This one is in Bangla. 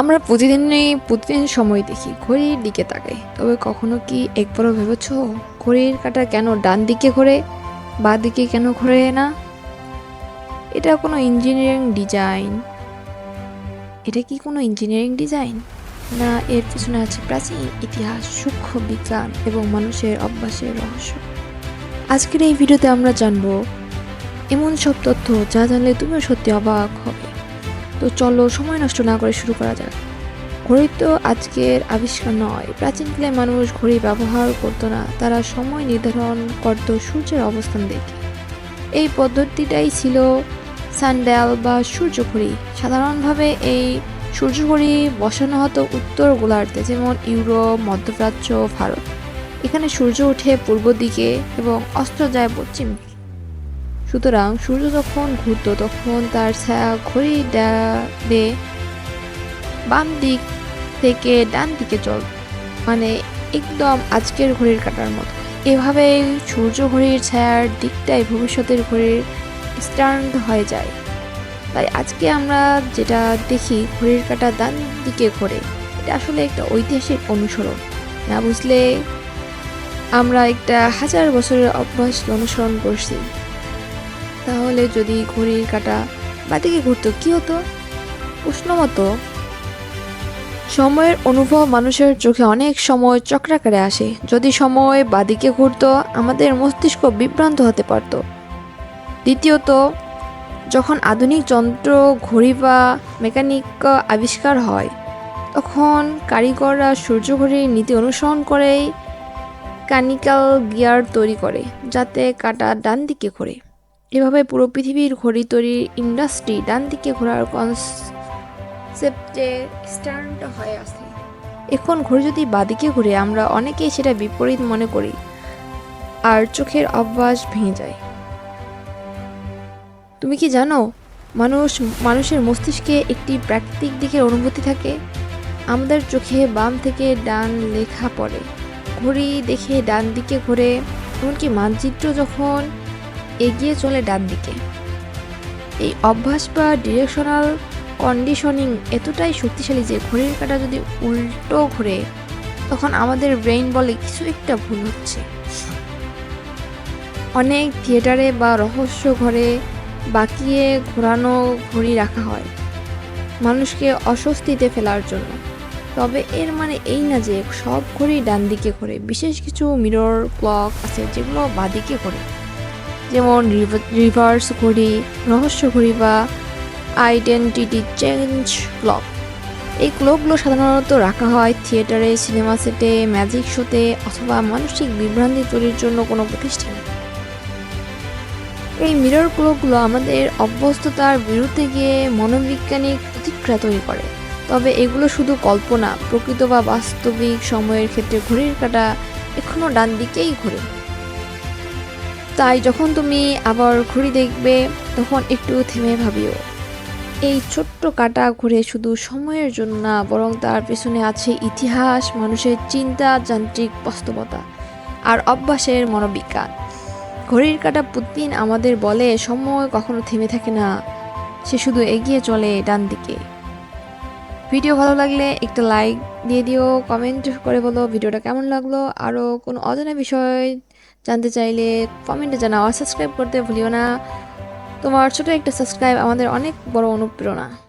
আমরা প্রতিদিনই প্রতিদিন সময় দেখি, ঘড়ির দিকে তাকাই। তবে কখনো কি একবারও ভেবেছ, ঘড়ির কাঁটা কেন ডান দিকে ঘোরে, বা দিকে কেন ঘোরে না? এটা কোনো ইঞ্জিনিয়ারিং ডিজাইন এটা কি কোনো ইঞ্জিনিয়ারিং ডিজাইন না, এর পিছনে আছে প্রাচীন ইতিহাস, সূক্ষ্ম বিজ্ঞান এবং মানুষের অভ্যাসের রহস্য। আজকের এই ভিডিওতে আমরা জানব, এমন সব তথ্য যা জানলে তুমিও সত্যি অবাক হবে। তো চলো সময় নষ্ট না করে শুরু করা যাক। ঘড়ি তো আজকের আবিষ্কার নয়। প্রাচীনকালে মানুষ ঘড়ি ব্যবহার করতো না। তারা সময় নির্ধারণ করত সূর্যের অবস্থান দেখে। এই পদ্ধতিটাই ছিল সানডেল বা সূর্য ঘড়ি। সাধারণভাবে এই সূর্য ঘড়ি বসানো হতো উত্তর গোলার্ধে, যেমন ইউরোপ, মধ্যপ্রাচ্য, ভারত। এখানে সূর্য ওঠে পূর্ব দিকে এবং অস্ত যায় পশ্চিম দিকে। সুতরাং সূর্য যখন ঘুরতো তখন তার ছায়া ঘড়ি ডালে বাম দিক থেকে ডান দিকে চল। মানে একদম আজকের ঘড়ির কাটার মতো। এভাবে সূর্য ঘড়ির ছায়ার দিকটাই ভবিষ্যতের ঘড়ির স্টার্ন হয়ে যায়। তাই আজকে আমরা যেটা দেখি ঘড়ির কাটা ডান দিকে ঘোরে, এটা আসলে একটা ঐতিহাসিক অনুসরণ। না বুঝলে? আমরা একটা হাজার বছরের অভ্যাস অনুসরণ করছি। তাহলে যদি ঘড়ির কাটা বাদিকে ঘুরতো, কি হতো? প্রশ্ন মতো সময়ের অনুভব মানুষের চোখে অনেক সময় চক্রাকারে আসে। যদি সময় বাদিকে ঘুরত, আমাদের মস্তিষ্ক বিভ্রান্ত হতে পারত। দ্বিতীয়ত, যখন আধুনিক যন্ত্র, ঘড়ি বা মেকানিক আবিষ্কার হয়, তখন কারিগররা সূর্য ঘড়ির নীতি অনুসরণ করেই কানিক্যাল গিয়ার তৈরি করে, যাতে কাটা ডান দিকে ঘোরে। এভাবে পুরো পৃথিবীর ঘড়ি তৈরির ইন্ডাস্ট্রি ডান দিকে ঘোরার কনসেপ্টে স্ট্যান্ড হয়ে আসে এখন ঘড়ি যদি বাদিকে ঘুরে, আমরা অনেকেই সেটা বিপরীত মনে করি, আর চোখের অভ্যাস ভেঙে যায়। তুমি কি জানো, মানুষ, মানুষের মস্তিষ্কে একটি প্রাকৃতিক দিকের অনুভূতি থাকে? আমাদের চোখে বাম থেকে ডান লেখা পড়ে। ঘড়ি দেখে ডান দিকে ঘোরে, এমনকি মানচিত্র যখন এগিয়ে চলে ডান দিকে। এই অভ্যাস বা ডিরেকশনাল কন্ডিশনিং এতটাই শক্তিশালী যে ঘড়ির কাঁটা যদি উল্টো ঘুরে, তখন আমাদের ব্রেইন বলে কিছু একটা ভুল হচ্ছে। অনেক থিয়েটারে বা রহস্য ঘরে বাকিয়ে ঘোরানো ঘড়ি রাখা হয় মানুষকে অস্বস্তিতে ফেলার জন্য। তবে এর মানে এই না যে সব ঘড়ি ডান দিকে ঘোরে, বিশেষ কিছু মিরর ক্লক আছে যেগুলো বাদিকে ঘোরে। যেমন রিভার্স ঘড়ি, রহস্য ঘড়ি বা আইডেন্টিটি চেঞ্জ ক্লক এই ক্লকগুলো সাধারণত রাখা হয় থিয়েটারে, সিনেমা সেটে ম্যাজিক শোতে অথবা মানসিক বিভ্রান্তি তৈরির জন্য কোনো প্রতিষ্ঠানে। এই মিরর ক্লকগুলো আমাদের অভ্যস্ততার বিরুদ্ধে গিয়ে মনোবৈজ্ঞানিক প্রতিক্রিয়া তৈরি করে। তবে এগুলো শুধু কল্পনা, প্রকৃত বা বাস্তবিক সময়ের ক্ষেত্রে ঘড়ির কাঁটা এখনও ডান দিকেই ঘোরে। তাই যখন তুমি আবার ঘড়ি দেখবে, তখন একটু থেমে ভাবিও। এই ছোট্ট কাটা ঘুরে শুধু সময়ের জন্য না, বরং তার পেছনে আছে ইতিহাস, মানুষের চিন্তা, যান্ত্রিক বাস্তবতা, আর অভ্যাসের মনোবিজ্ঞান। ঘড়ির কাটা প্রতিদিন আমাদের বলে, সময় কখনো থেমে থাকে না, সে শুধু এগিয়ে চলে ডান দিকে। ভিডিও ভালো লাগলে একটা লাইক দিয়ে দিও, কমেন্ট করে বলো ভিডিওটা কেমন লাগল, আরও কোনো অজানা বিষয় জানতে চাইলে কমেন্টে জানাও। আর সাবস্ক্রাইব করতে ভুলিও না। তোমার ছোট একটা সাবস্ক্রাইব আমাদের অনেক বড় অনুপ্রেরণা।